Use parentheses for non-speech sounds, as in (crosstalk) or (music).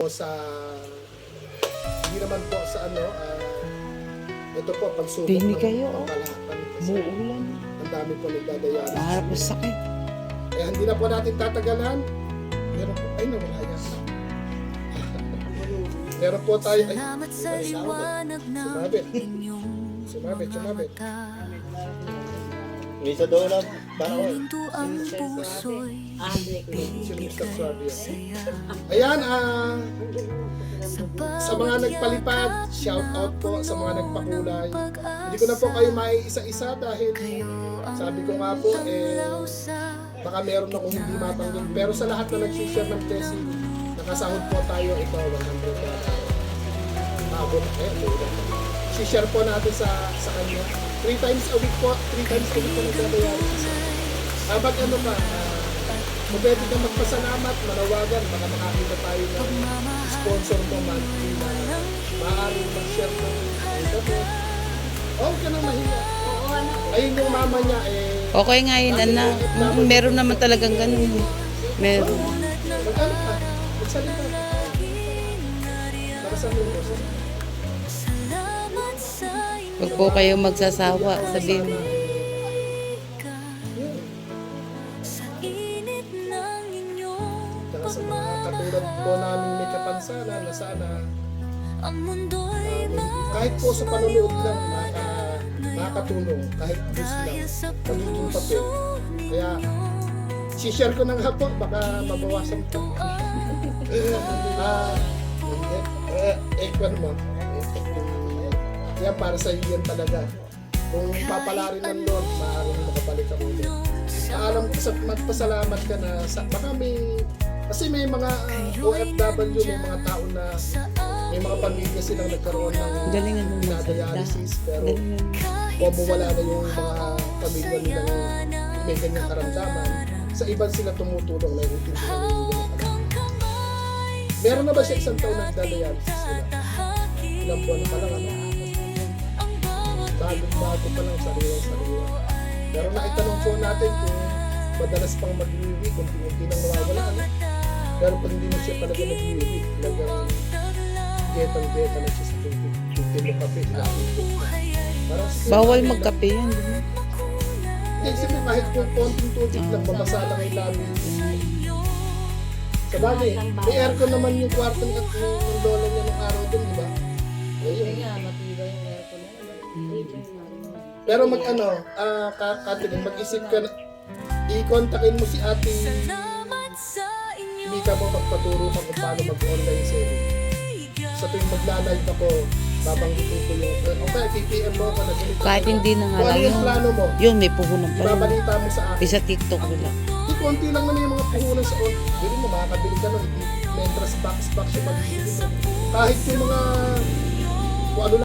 po sa hindi naman po sa ano ah, ito po pagsubok Bini ng kayo, oh. pangkalahatan kasi Muulan. ang dami po nagdadayalis Maharap na sakit. kaya hindi na po natin tatagalan meron po ay nawala yan (laughs) meron po tayo ay Salamat sa liwanag ng sumabit inyong sumabit sumabit mata. Misa doon lang. Mundo ang puso'y. Suave yan. saya. ayan ah Sa mga nagpalipad shout out po sa mga nagpakulay hindi ko na po kayo maiisa-isa dahil sabi ko nga po eh baka meron akong hindi matanggap. Pero sa lahat na nag-share ng blessing, nakasahod po tayo ito, 100 dollars. Maabot, eh, share po natin sa sa kanya. Three times a week po, three times a week po nagbabayaran. Habang ano pa, uh, pwede kang magpasalamat, manawagan, baka makakita tayo ng sponsor mo monthly na maaaring mag-share ng ito po. Oh, ka nang mahiya. Ayun yung mama niya, eh, Okay nga yun, anak. Mm, Meron naman talagang ganun. Meron. Magkano ka? Magsalita. Salamat sa Huwag po kayo magsasawa. Sabihin mo. Sa mga katulad po namin may kapansanan na sana Ang mundo'y kahit po sa panonood lang maka, makakatulong kahit bus lang sa magiging papel. Kaya si-share ko na nga po baka mabawasan po. Ah, eh, eh, kwan mo. Kaya para sa iyo yan talaga. Kung papalarin ng Lord, maaaring makabalik ka ulit. alam ko sa magpasalamat ka na sa baka may kasi may mga uh, OFW may mga tao na may mga pamilya silang nagkaroon ng Galingan mo na dialysis pero mawala na yung mga pamilya nilang may ganyang karamdaman sa iba sila tumutulong na yung nila. Meron na ba siya isang taon nagda-dialysis sila? Ilang buwan pa lang ano? Bago-bago pa lang sariwa-sariwa. Pero naitanong po natin kung madalas pang mag-iwi, kung unti nang nawawala, ano? Pero pag hindi na siya talaga nag-iwi, talagang getang-geta na siya sa tubig. Na kape, sige, Bawal magkape yan. di ba? Hindi, sige, kahit kung konting tubig lang, mabasa lang yung labi. Sa bagay, may aircon naman yung kwarto at yung lola niya nung araw dun, di ba? Pero mag ano, ah, ka Kathleen, mag-isip ka na, i-contactin mo si ate, Salamat sa inyo hindi ka mo magpaturo ka kung paano mag-online selling. Sa tuwing magla-live ako, babanggitin ko yung, uh, okay, PPM mo ako na ganito. Kahit hindi na nga Kung ano lang yung yun. plano mo, Yun, may puhunan pa ibabalita mo sa akin. Isa TikTok wala. Di konti lang naman yung mga puhunan sa on. Hindi mo makakabili ka nun. Mentras box box yung mo. Kahit yung mga kung ano